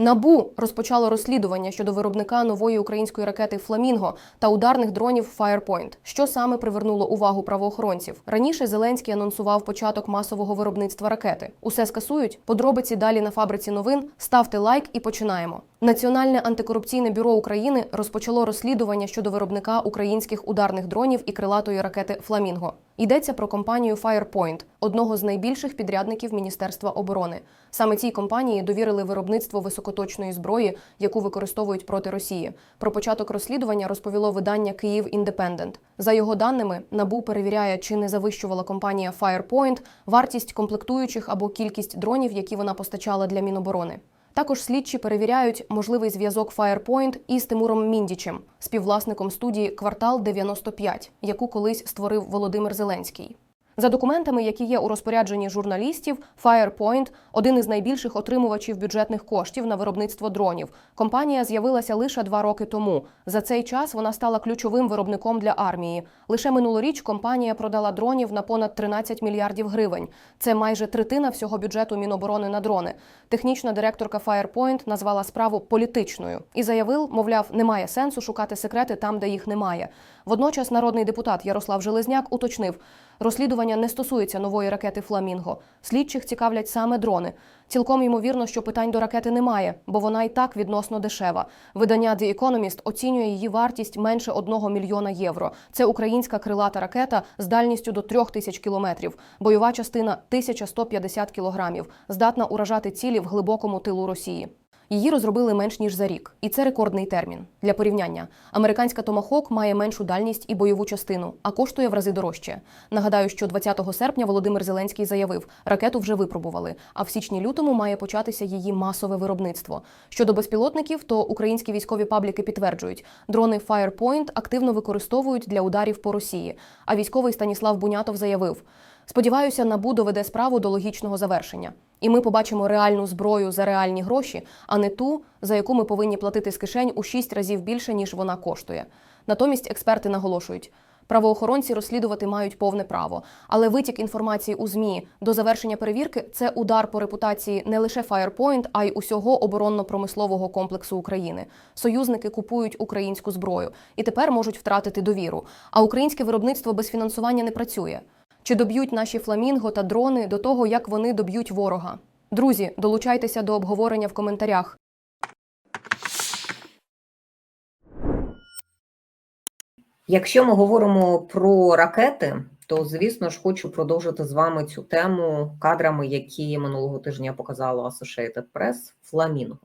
Набу розпочало розслідування щодо виробника нової української ракети Фламінго та ударних дронів Firepoint. Що саме привернуло увагу правоохоронців? Раніше Зеленський анонсував початок масового виробництва ракети. Усе скасують. Подробиці далі на фабриці новин. Ставте лайк і починаємо. Національне антикорупційне бюро України розпочало розслідування щодо виробника українських ударних дронів і крилатої ракети Фламінго. Йдеться про компанію Firepoint, одного з найбільших підрядників Міністерства оборони. Саме цій компанії довірили виробництво високоточної зброї, яку використовують проти Росії. Про початок розслідування розповіло видання Київ Індепендент. За його даними, набу перевіряє, чи не завищувала компанія Firepoint вартість комплектуючих або кількість дронів, які вона постачала для Міноборони. Також слідчі перевіряють можливий зв'язок Firepoint із Тимуром Міндічем, співвласником студії Квартал 95, яку колись створив Володимир Зеленський. За документами, які є у розпорядженні журналістів, Firepoint – один із найбільших отримувачів бюджетних коштів на виробництво дронів. Компанія з'явилася лише два роки тому. За цей час вона стала ключовим виробником для армії. Лише минулоріч компанія продала дронів на понад 13 мільярдів гривень. Це майже третина всього бюджету Міноборони на дрони. Технічна директорка Firepoint назвала справу політичною і заявив, мовляв, немає сенсу шукати секрети там, де їх немає. Водночас народний депутат Ярослав Железняк уточнив, розслідування не стосується нової ракети Фламінго. Слідчих цікавлять саме дрони. Цілком ймовірно, що питань до ракети немає, бо вона і так відносно дешева. Видання The Economist оцінює її вартість менше 1 мільйона євро. Це українська крилата ракета з дальністю до 3 тисяч кілометрів. Бойова частина 1150 кілограмів, здатна уражати цілі в глибокому тилу Росії. Її розробили менш ніж за рік, і це рекордний термін. Для порівняння, американська Томахок має меншу дальність і бойову частину, а коштує в рази дорожче. Нагадаю, що 20 серпня Володимир Зеленський заявив, ракету вже випробували, а в січні-лютому має початися її масове виробництво. Щодо безпілотників, то українські військові пабліки підтверджують, дрони Firepoint активно використовують для ударів по Росії. А військовий Станіслав Бунятов заявив. Сподіваюся, НАБУ доведе справу до логічного завершення, і ми побачимо реальну зброю за реальні гроші, а не ту, за яку ми повинні платити з кишень у шість разів більше, ніж вона коштує. Натомість експерти наголошують. Правоохоронці розслідувати мають повне право, але витік інформації у змі до завершення перевірки це удар по репутації не лише Firepoint, а й усього оборонно-промислового комплексу України. Союзники купують українську зброю і тепер можуть втратити довіру. А українське виробництво без фінансування не працює. Чи доб'ють наші фламінго та дрони до того, як вони доб'ють ворога? Друзі, долучайтеся до обговорення в коментарях. Якщо ми говоримо про ракети, то звісно ж хочу продовжити з вами цю тему кадрами, які минулого тижня показала Associated Press Фламінго.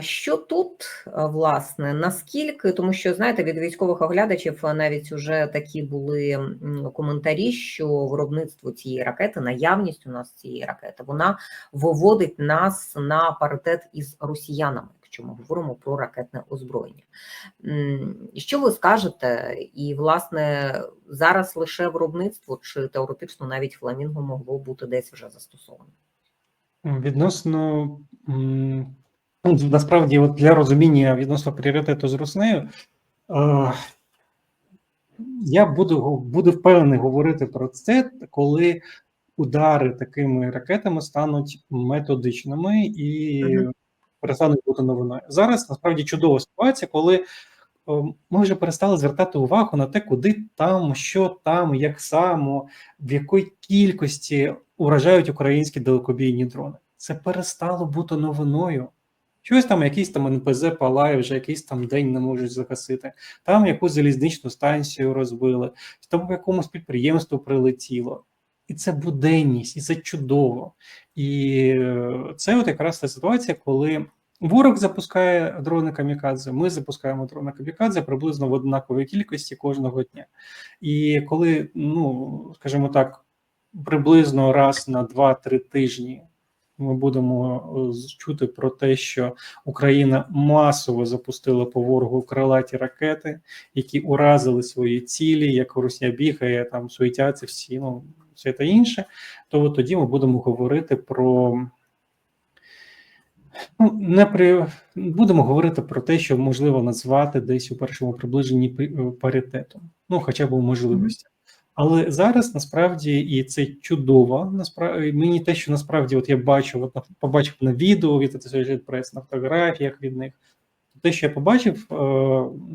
Що тут, власне, наскільки, тому що знаєте, від військових оглядачів навіть уже такі були коментарі, що виробництво цієї ракети, наявність у нас цієї ракети, вона виводить нас на паритет із росіянами, якщо ми говоримо про ракетне озброєння. Що ви скажете? І, власне, зараз лише виробництво, чи теоретично навіть фламінго могло бути десь вже застосовано? Відносно насправді, от для розуміння відносно пріоритету з Руснею, е, я буду, буду впевнений говорити про це, коли удари такими ракетами стануть методичними і Мгм. перестануть бути новиною. Зараз насправді чудова ситуація, коли о, ми вже перестали звертати увагу на те, куди там, що там, як само, в якій кількості уражають українські далекобійні дрони. Це перестало бути новиною. Щось там, якийсь там НПЗ палає, вже якийсь там день не можуть загасити. Там якусь залізничну станцію розбили, там якомусь підприємству прилетіло. І це буденність, і це чудово. І е, це от якраз та ситуація, коли ворог запускає дрони камікадзе, ми запускаємо дрони камікадзе приблизно в однаковій кількості кожного дня. І коли, ну скажімо так, приблизно раз на 2-3 тижні ми будемо е, чути про те, що Україна масово запустила по ворогу крилаті ракети, які уразили свої цілі, як Русня бігає, там суетяться всі, ну все та інше, то тоді ми будемо говорити про. Ну, не при будемо говорити про те, що можливо назвати десь у першому приближенні е, паритетом, ну хоча б у можливості. Але зараз насправді і це чудово. Насправді мені те, що насправді, от я бачу, от побачив на відео від Associated Press, на фотографіях від них. Те, що я побачив, е,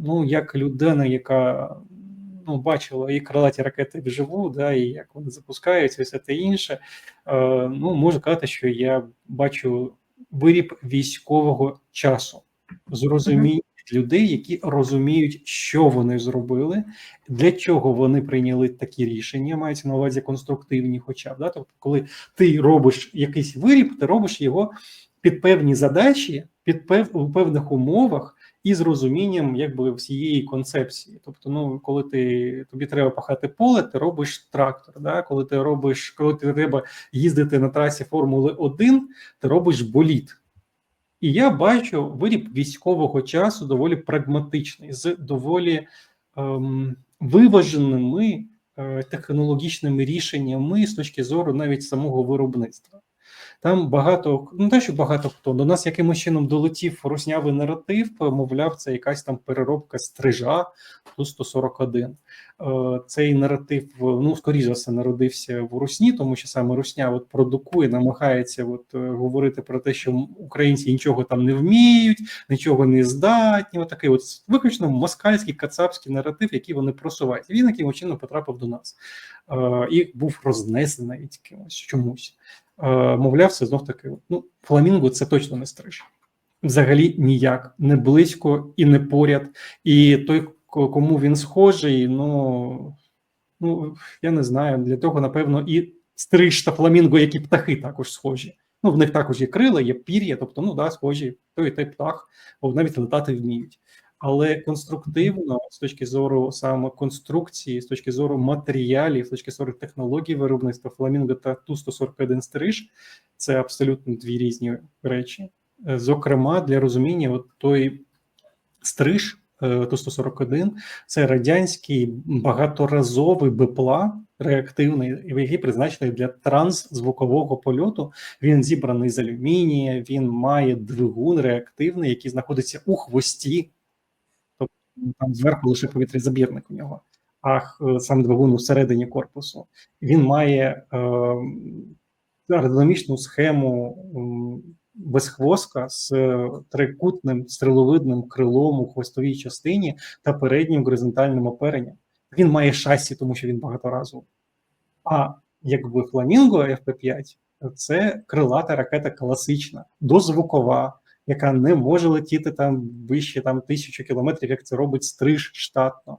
ну як людина, яка ну, бачила і крилаті ракети вживу, да, і як вони запускаються, і все те інше. Е, ну можу казати, що я бачу виріб військового часу, зрозуміння людей, які розуміють, що вони зробили, для чого вони прийняли такі рішення, мається на увазі конструктивні, хоча б да? тобто, коли ти робиш якийсь виріб, ти робиш його під певні задачі, під пев... у певних умовах. І з розумінням якби всієї концепції. Тобто, ну коли ти тобі треба пахати поле, ти робиш трактор. Да? Коли ти робиш, коли ти треба їздити на трасі Формули 1, ти робиш боліт. І я бачу виріб військового часу доволі прагматичний, з доволі ем, виваженими е, технологічними рішеннями з точки зору навіть самого виробництва. Там багато, ну те, що багато хто до нас якимось чином долетів руснявий наратив, мовляв, це якась там переробка стрижа ту 141. Е, Цей наратив, ну скоріше за все, народився в Русні, тому що саме Русня от продукує, намагається от е, говорити про те, що українці нічого там не вміють, нічого не здатні. Отакий от виключно москальський кацапський наратив, який вони просувають. Він яким чином потрапив до нас е, і був рознесений навіть кимось чомусь. Е, Мовляв, це знов таки. Ну, фламінго це точно не стриж. Взагалі ніяк, не близько і не поряд. І той, кому він схожий, ну, ну я не знаю. Для того, напевно, і стриж та фламінго, які птахи також схожі. Ну, в них також є крила, є пір'я, тобто, ну да, схожі, той і той птах, бо навіть летати вміють. Але конструктивно, з точки зору саме конструкції, з точки зору матеріалів, з точки зору технологій виробництва фламінго та Ту-141 стриж, це абсолютно дві різні речі. Е, Зокрема, для розуміння, от той стриж е, Ту-141 це радянський багаторазовий БПЛА реактивний, який призначений для трансзвукового польоту. Він зібраний з алюмінія, він має двигун реактивний, який знаходиться у хвості, там зверху лише повітрязабірник у нього, а х- сам двигун всередині корпусу. Він має е, аеродинамічну схему безхвостка з е, трикутним стріловидним крилом у хвостовій частині та переднім горизонтальним оперенням. Він має шасі, тому що він багаторазовий. А якби фламінго FP5 це крилата ракета класична, дозвукова, яка не може летіти там вище там тисячу кілометрів, як це робить стриж штатно,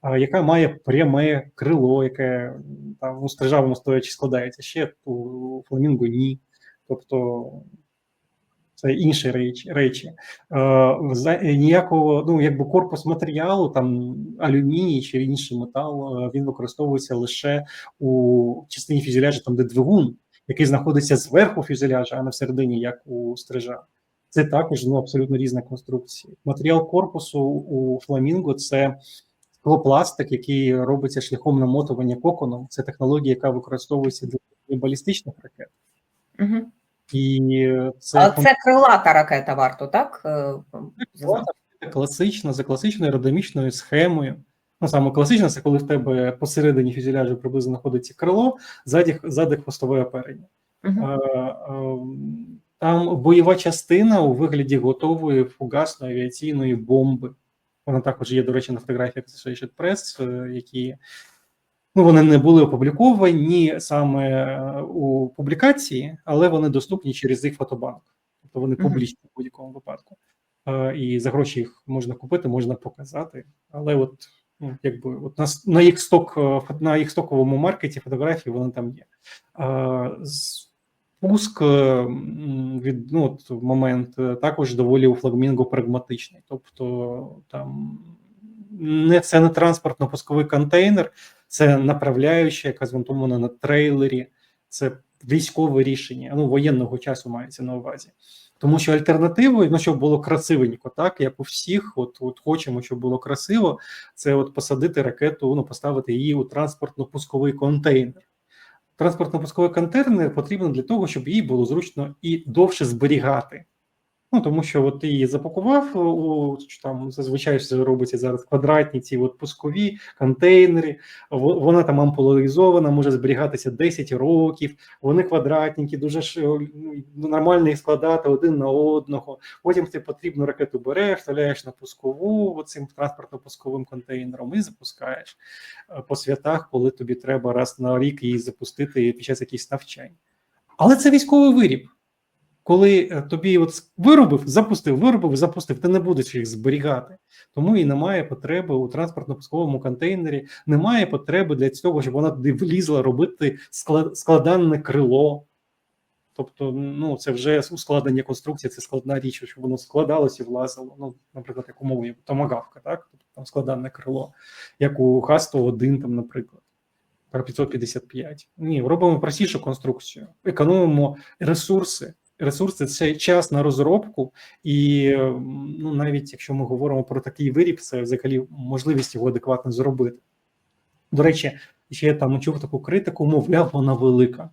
а, яка має пряме крило, яке там у стрижавому стоячи складається. Ще у фламінго ні. Тобто це інші речі. речі. Е, ніякого, ну якби корпус матеріалу, там алюміній чи інший метал, він використовується лише у частині фюзеляжа, там де двигун, який знаходиться зверху фюзеляжа, а не всередині, як у стрижа. Це також ну, абсолютно різна конструкція. Матеріал корпусу у фламінго це склопластик, який робиться шляхом намотування коконом. Це технологія, яка використовується для балістичних ракет. Угу. І це А це крилата ракета варто, так? е, ракета класична, за класичною аеродинамічною схемою. Ну, саме класична, це коли в тебе посередині фюзеляжу приблизно знаходиться крило, ззаді, ззаді хвостове оперення. Е, Там бойова частина у вигляді готової фугасної авіаційної бомби. Вона також є, до речі, на фотографіях Associated Press, е, які ну, вони не були опубліковані саме е, у публікації, але вони доступні через їх фотобанк. Тобто вони публічні в будь-якому випадку. Е, І за гроші їх можна купити, можна показати. Але от ну, якби от на, на їх сток на їх стоковому маркеті фотографії вони там є. З- Пуск е, від ну, от момент е, також доволі у флагмінгу прагматичний. Тобто там не це не транспортно-пусковий контейнер, це направляюча, яка змонтована на трейлері, це військове рішення. Ну, воєнного часу мається на увазі. Тому що альтернативою, ну щоб було красивенько, так як у всіх, от, от хочемо, щоб було красиво, це от посадити ракету, ну поставити її у транспортно-пусковий контейнер. Транспортно-пусковий контейнер потрібен для того, щоб її було зручно і довше зберігати. Ну тому що от ти її запакував у що там зазвичай це робиться зараз квадратні ці от пускові контейнери. Вона там ампуляризована, може зберігатися 10 років. Вони квадратненькі, дуже ж ну, нормально їх складати один на одного. Потім ти потрібну ракету береш, вставляєш на пускову цим транспортно-пусковим контейнером і запускаєш е, по святах, коли тобі треба раз на рік її запустити під час якихось навчань. Але це військовий виріб. Коли е, тобі от виробив, запустив, виробив, запустив, ти не будеш їх зберігати. Тому і немає потреби у транспортно-пусковому контейнері, немає потреби для цього, щоб вона туди влізла робити складанне крило. Тобто, ну це вже ускладнення конструкції, це складна річ, щоб воно складалось і влазило. Ну, наприклад, як умові томагавка, так? Тобто там складанне крило, як у Х-101, там, наприклад, про 555. Ні, робимо простішу конструкцію, економимо ресурси. Ресурси це час на розробку, і ну, навіть якщо ми говоримо про такий виріб, це взагалі можливість його адекватно зробити. До речі, ще я там чув таку критику, мовляв, вона велика.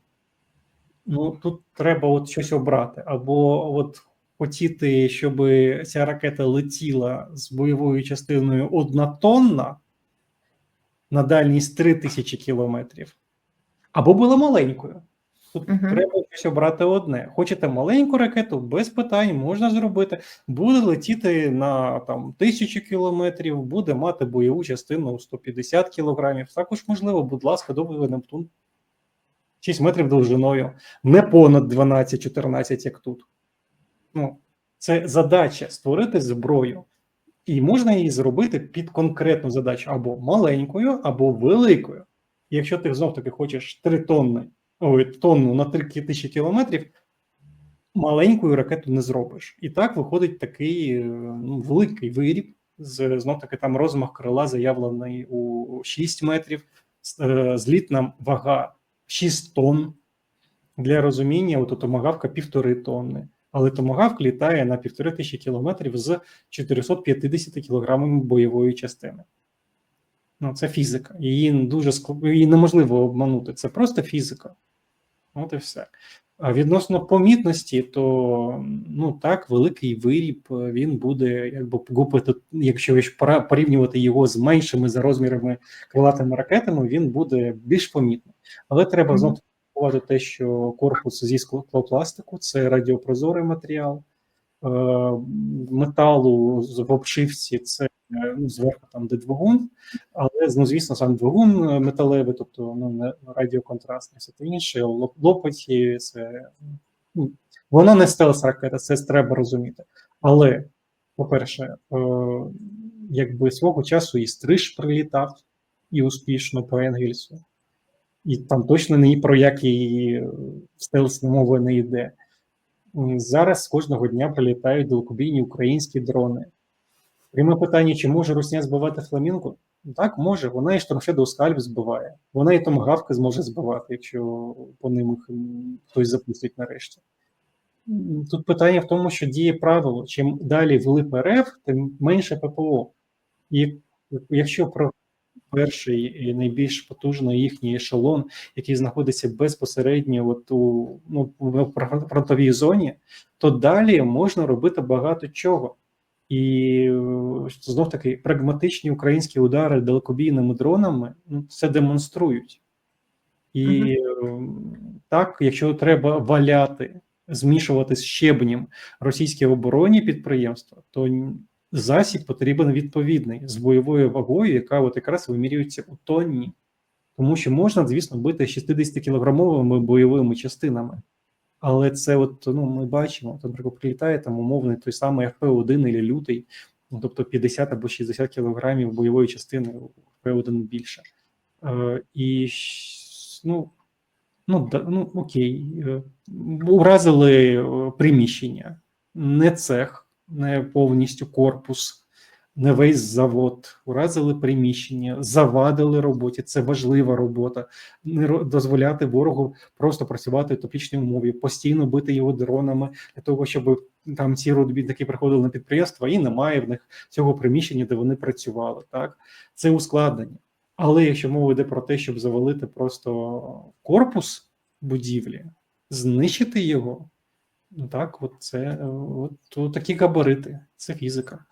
Ну тут треба от щось обрати, або от хотіти, щоб ця ракета летіла з бойовою частиною одна тонна на дальність 3000 кілометрів, або була маленькою. Тут Мгм. треба щось обрати одне. Хочете маленьку ракету, без питань можна зробити. Буде летіти на там тисячу кілометрів, буде мати бойову частину 150 кілограмів. Також можливо, будь ласка, добрий Нептун. 6 метрів довжиною, не понад 12-14, як тут. Ну, це задача створити зброю. І можна її зробити під конкретну задачу або маленькою, або великою. Якщо ти знов таки хочеш 3 тонни, ой, тонну на 3 тисячі кілометрів, маленькою ракету не зробиш. І так виходить такий е, ну, великий виріб. З знов таки там розмах крила заявлений у 6 метрів, е, злітна вага 6 тонн. Для розуміння, от томагавка півтори тонни, але томагавк літає на півтори тисячі кілометрів з 450 кілограмами бойової частини. Ну, це фізика. Її дуже ск- її неможливо обманути. Це просто фізика. От і все. А відносно помітності, то ну так, великий виріб е, він буде, якби гупити, якщо порівнювати його з меншими за розмірами крилатими ракетами, він буде більш помітний. Але треба Мгм. знов врахувати те, що корпус зі склопластику це радіопрозорий матеріал, е, металу в обшивці це ну, зверху там де двигун, але ну, звісно, сам двигун е, металевий, тобто ну, радіоконтрастний, все те інше, лопаті, це ну, воно не стелс ракета, це треба розуміти. Але, по-перше, е, якби свого часу і стриж прилітав і успішно по Енгельсу. І там точно ні про який е, стелс мови не йде. Зараз кожного дня прилітають далекобійні українські дрони. Пряме питання: чи може Русня збивати фламінго? Так, може. Вона і штормшеду скальп збиває. Вона і томгавки зможе збивати, якщо по ним хтось запустить нарешті. Тут питання в тому, що діє правило: чим далі влип РФ, тим менше ППО. І якщо про перший і найбільш потужний їхній ешелон, який знаходиться безпосередньо от у ну, фронтовій зоні, то далі можна робити багато чого. І знов таки прагматичні українські удари далекобійними дронами ну, це демонструють. І е, так, якщо треба валяти, змішувати з щебнем російські оборонні підприємства, то засіб потрібен відповідний з бойовою вагою, яка от якраз вимірюється у тонні. Тому що можна, звісно, бити 60-кілограмовими бойовими частинами. Але це, от ну ми бачимо, наприклад, прилітає там умовний той самий ФП-1 або лютий, ну, тобто 50 або 60 кілограмів бойової частини у ФП-1 більше. Е, і ну, ну, да, ну окей, е, уразили е, приміщення, не цех, не повністю корпус, не весь завод, уразили приміщення, завадили роботі. Це важлива робота. Не дозволяти ворогу просто працювати в топлічній умові, постійно бити його дронами для того, щоб там ці робітники приходили на підприємства, і немає в них цього приміщення, де вони працювали. Так це ускладнення. Але якщо мова йде про те, щоб завалити просто корпус будівлі, знищити його, Ну так, от це е, от, от такі габарити, це фізика.